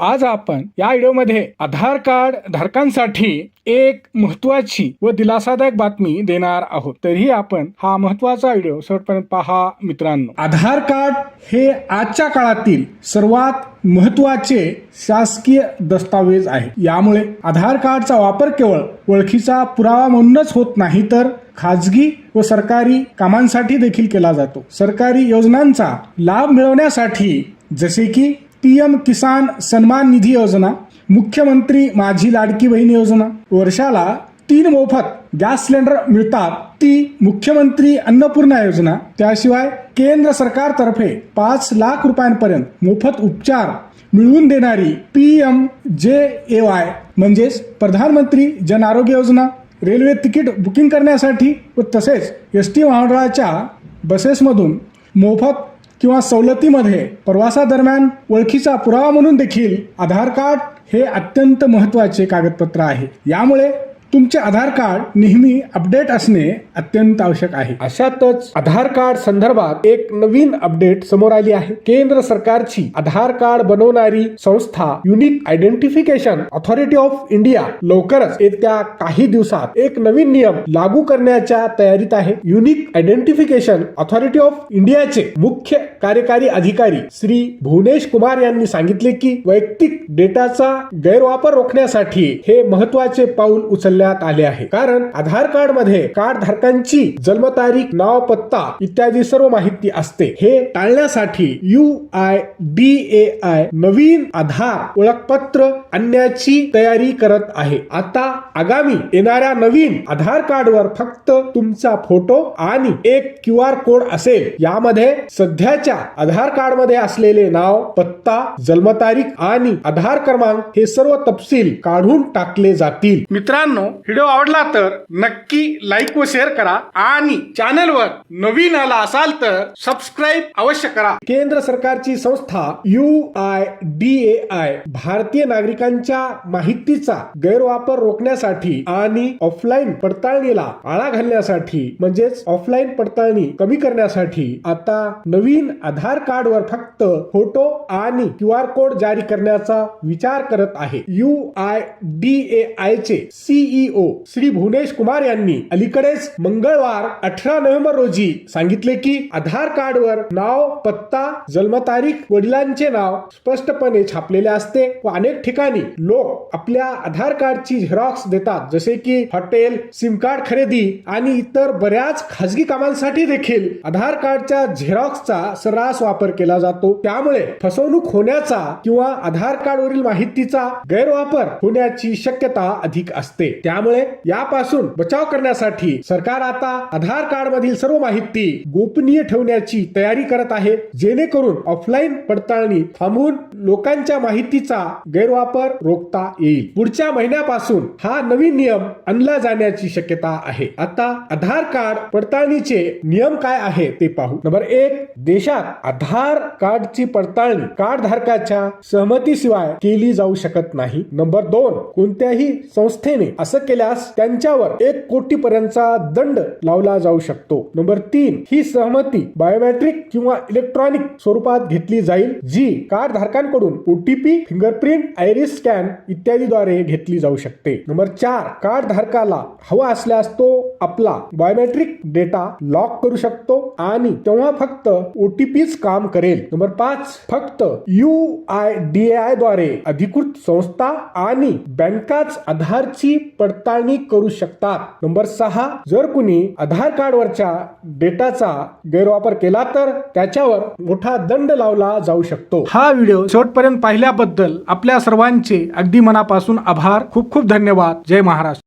आज आपण या व्हिडिओमध्ये आधार कार्ड धारकांसाठी एक महत्वाची व दिलासादायक बातमी देणार आहोत. तरीही आपण हा महत्त्वाचा व्हिडिओ शेवटपर्यंत पहा मित्रांनो. आधार कार्ड हे आजच्या काळातील सर्वात महत्त्वाचे शासकीय दस्तावेज आहे. यामुळे आधार कार्डचा वापर केवळ ओळखीचा पुरावा म्हणूनच होत नाही तर खाजगी व सरकारी कामांसाठी देखील केला जातो. सरकारी योजनांचा लाभ मिळवण्यासाठी जसे की पी एम किसान सन्मान निधी योजना मुख्यमंत्री माझी लाडकी बहीण योजना. वर्षाला तीन मोफत गॅस सिलेंडर मिळतात. ती मुख्यमंत्री अन्नपूर्णा योजना. त्याशिवाय केंद्र सरकारतर्फे पाच लाख रुपयांपर्यंत मोफत उपचार मिळवून देणारी पी एम जे ए वाय म्हणजेच प्रधानमंत्री Jan Arogya Yojana railway ticket booking करण्यासाठी व तसेच एस टी महामंडळाच्या बसेसमधून मोफत किंवा सवलतीमध्ये प्रवासादरम्यान ओळखीचा पुरावा म्हणून देखील आधार कार्ड हे अत्यंत महत्त्वाचे कागदपत्र आहे. यामुळे तुमचे आधार कार्ड नेहमी अपडेट असणे अत्यंत आवश्यक आहे. अशातच आधार कार्ड संदर्भात एक नवीन अपडेट समोर आली आहे. केंद्र सरकारची आधार कार्ड बनवणारी संस्था unique identification authority of India लवकरच येत्या काही दिवसात एक नवीन नियम लागू करण्याच्या तयारीत आहे. युनिक आयडेंटिफिकेशन ऑथॉरिटी ऑफ इंडियाचे मुख्य कार्यकारी अधिकारी श्री भुवनेश कुमार यांनी सांगितले की वैयक्तिक डेटाचा गैरवापर रोखण्यासाठी हे महत्त्वाचे पाऊल उचलले उचलण्यात आले आहे. कारण आधार कार्डमध्ये कार्ड धारकांची जन्मतारीख नाव पत्ता इत्यादी सर्व माहिती असते. हे टाळण्यासाठी U I D A I नवीन आधार ओळखपत्र आणण्याची तयारी करत आहे. आता आगामी येणाऱ्या नवीन आधार कार्डवर फक्त तुमचा फोटो आणि एक क्यू आर कोड असेल. यामध्ये सध्याच्या आधार कार्डमध्ये असलेले नाव पत्ता जन्मतारीख आणि आधार क्रमांक हे सर्व तपशील काढून टाकले जातील. मित्रांनो व्हिडिओ आवडला तर नक्की लाईक व शेअर करा आणि चॅनलवर नवीन आला असाल तर सबस्क्राईब अवश्य करा. केंद्र सरकारची संस्था U I D A I भारतीय नागरिकांच्या माहितीचा गैरवापर रोखण्यासाठी आणि ऑफलाईन पडताळणीला आळा घालण्यासाठी म्हणजेच ऑफलाईन पडताळणी कमी करण्यासाठी आता नवीन आधार कार्डवर फक्त फोटो आणि क्यू आर कोड जारी करण्याचा विचार करत आहे. U I D A I चे सीईओ श्री भुवनेश कुमार यांनी अलीकडेच मंगळवार अठरा नोव्हेंबर रोजी सांगितले की आधार कार्डवर नाव पत्ता जन्मतारीख वडिलांचे नाव स्पष्टपणे छापलेले असते व अनेक ठिकाणी लोक आपल्या आधार कार्डची झेरॉक्स देतात जसे की हॉटेल सिम कार्ड खरेदी आणि इतर बऱ्याच खाजगी कामांसाठी देखील आधार कार्डच्या झेरॉक्सचा सर्रास वापर केला जातो. त्यामुळे फसवणूक होण्याचा किंवा आधार कार्डवरील माहितीचा गैरवापर होण्याची शक्यता अधिक असते. त्यामुळे यापासून बचाव करण्यासाठी सरकार आता आधार कार्ड मधील सर्व माहिती गोपनीय ठेवण्याची तयारी करत आहे जेणेकरून ऑफलाईन पडताळणी थांबवून लोकांच्या माहितीचा गैरवापर रोखता येईल. पुढच्या महिन्यापासून हा नवीन नियम आणला जाण्याची शक्यता आहे. आता आधार कार्ड पडताळणीचे नियम काय आहे ते पाहू. नंबर एक देशात आधार कार्डची पडताळणी कार्ड धारकाच्या सहमतीशिवाय केली जाऊ शकत नाही. नंबर दोन कोणत्याही संस्थेने असं केल्यास त्यांच्यावर एक कोटी पर्यंतचा दंड लावला जाऊ शकतो. नंबर तीन ही सहमती बायोमेट्रिक किंवा इलेक्ट्रॉनिक स्वरूपात घेतली जाईल जी कार्ड धारकांकडून ओटीपी फिंगरप्रिंट आयरिस स्कॅन इत्यादीद्वारे घेतली जाऊ शकते. नंबर चार कार्ड धारकाला हवा असल्यास तो आपला बायोमेट्रिक डेटा लॉक करू शकतो आणि तेव्हा फक्त ओटीपीच काम करेल. नंबर पाच फक्त यू आय डी आयद्वारे अधिकृत संस्था आणि बँकाच आधारची पडताळणी करू शकतात. नंबर सहा जर कुणी आधार कार्डवरच्या डेटाचा गैरवापर केला तर त्याच्यावर मोठा दंड लावला जाऊ शकतो. हा व्हिडिओ शेवटपर्यंत पाहिल्याबद्दल आपल्या सर्वांचे अगदी मनापासून आभार. खूप खूप धन्यवाद. जय महाराष्ट्र.